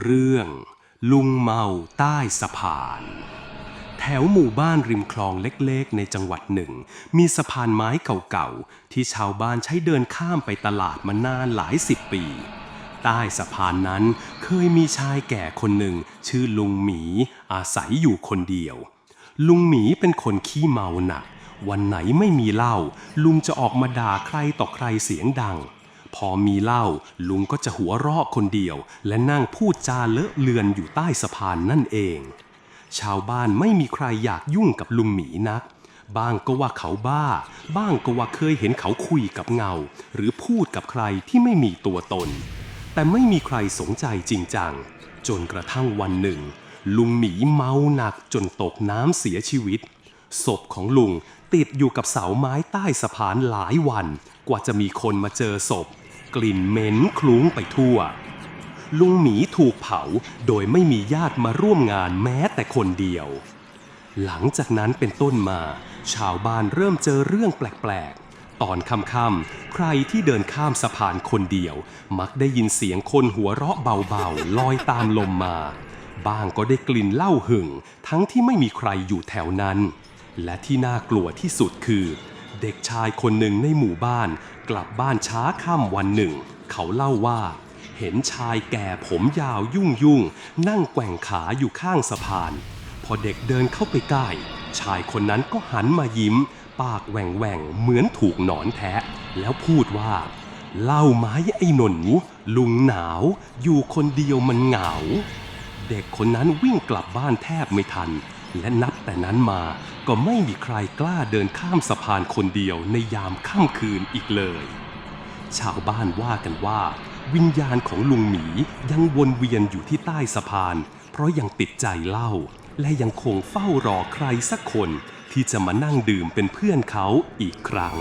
เรื่องลุงเมาใต้สะพาน แถวหมู่บ้านริมคลองเล็กๆ ในจังหวัดหนึ่ง มีสะพานไม้เก่าๆ ที่ชาวบ้านใช้เดินข้ามไปตลาดมานานหลายสิบปี ใต้สะพานนั้นเคยมีชายแก่คนหนึ่ง ชื่อลุงหมี อาศัยอยู่คนเดียว ลุงหมีเป็นคนขี้เมาหนัก วันไหนไม่มีเหล้าลุงจะออกมาด่าใครต่อใครเสียงดัง พอมีเหล้าลุงก็จะหัวเราะคนเดียว และนั่งพูดจาเลอะเลือนอยู่ใต้สะพานนั่นเอง ชาวบ้านไม่มีใครอยากยุ่งกับลุงหมีนัก บ้างก็ว่าเขาบ้า บ้างก็ว่าเคยเห็นเขาคุยกับเงา หรือพูดกับใครที่ไม่มีตัวตน แต่ไม่มีใครสนใจจริงจัง จนกระทั่งวันหนึ่ง ลุงหมีเมาหนักจนตกน้ำเสียชีวิต ศพของลุงติดอยู่กับเสาไม้ใต้สะพานหลายวัน กว่าจะมีคนมาเจอศพ กลิ่นเหม็นคลุ้งไปทั่ว ลุงหมีถูกเผาโดยไม่มีญาติมาร่วมงานแม้แต่คนเดียว หลังจากนั้นเป็นต้นมา ชาวบ้านเริ่มเจอเรื่องแปลกๆ ตอนค่ำๆใครที่เดินข้ามสะพานคนเดียว มักได้ยินเสียงคนหัวเราะเบาๆลอยตามลมมาบ้างก็ได้กลิ่นเหล้าหึ่ง ทั้งที่ไม่มีใครอยู่แถวนั้น และที่น่ากลัวที่สุดคือ เด็กชายคนหนึ่งในหมู่บ้าน กลับบ้านช้าค่ำวันหนึ่ง เขาเล่าว่า เห็นชายแก่ผมยาวยุ่งยุ่งนั่งแกว่งขาอยู่ข้างสะพาน พอเด็กเดินเข้าไปใกล้ชายคนนั้นก็หันมายิ้ม ปากแหว่งแหว่งเหมือนถูกหนอนแทะ แล้วพูดว่า เล่าไหมไอ้หนนลุงหนาว อยู่คนเดียวมันเหงา เด็กคนนั้นวิ่งกลับบ้านแทบไม่ทัน และนับแต่นั้นมาก็ไม่มีใครกล้าเดินข้ามสะพานคนเดียวในยามค่ำคืนอีกเลย ชาวบ้านว่ากันว่า วิญญาณของลุงหมียังวนเวียนอยู่ที่ใต้สะพาน เพราะยังติดใจเหล้าและยังคงเฝ้ารอใครสักคนที่จะมานั่งดื่มเป็นเพื่อนเขาอีกครั้ง